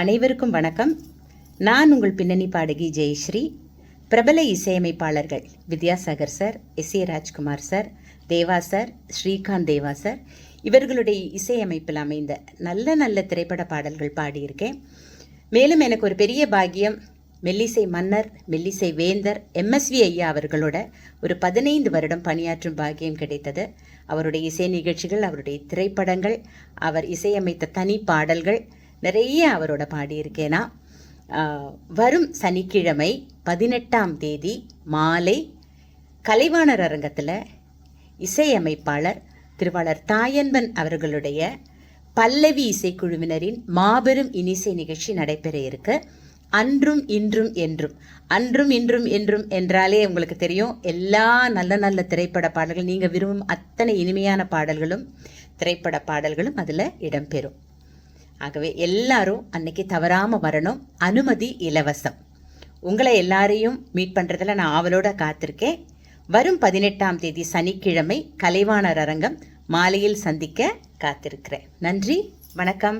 அனைவருக்கும் வணக்கம். நான் உங்கள் பின்னணி பாடகி ஜெயஸ்ரீ. பிரபல இசையமைப்பாளர்கள் Vidyasagar sir S A Rajkumar sir Deva sir Srikanth Deva sir. இவர்களுடைய இசையமைப்பில் அமைந்த நல்ல நல்ல திரைப்பட பாடல்கள் பாடியிருக்கேன். மேலும் எனக்கு ஒரு பெரிய பாக்கியம் மெல்லிசை மன்னர் மெல்லிசை வேந்தர் எம்எஸ்வி ஐயா அவர்களோட ஒரு பதினைந்து வருடம் பணியாற்றும் பாக்கியம் கிடைத்தது. அவருடைய இசை நிகழ்ச்சிகள் அவருடைய திரைப்படங்கள் அவர் இசையமைத்த தனி பாடல்கள் நிறைய அவரோட பாடியிருக்கேனா வரும் சனிக்கிழமை பதினெட்டாம் தேதி மாலை கலைவாணர் அரங்கத்தில் இசையமைப்பாளர் திருவாளர் தாயன்பன் அவர்களுடைய பல்லவி இசைக்குழுவினரின் மாபெரும் இனிசை நிகழ்ச்சி நடைபெற இருக்கு. அன்றும் இன்றும் என்றும். அன்றும் இன்றும் என்றும் என்றாலே உங்களுக்கு தெரியும் எல்லா நல்ல நல்ல திரைப்பட பாடல்கள் நீங்கள் விரும்பும் அத்தனை இனிமையான பாடல்களும் திரைப்பட பாடல்களும் அதில் இடம்பெறும். ஆகவே எல்லாரும் அன்னைக்கு தவறாமல் வரணும். அனுமதி இலவசம். உங்களை எல்லாரையும் மீட் பண்ணுறதில் நான் ஆவலோட காத்திருக்கேன். வரும் பதினெட்டாம் தேதி சனிக்கிழமை கலைவாணர் அரங்கம் மாலையில் சந்திக்க காத்திருக்கிறேன். நன்றி வணக்கம்.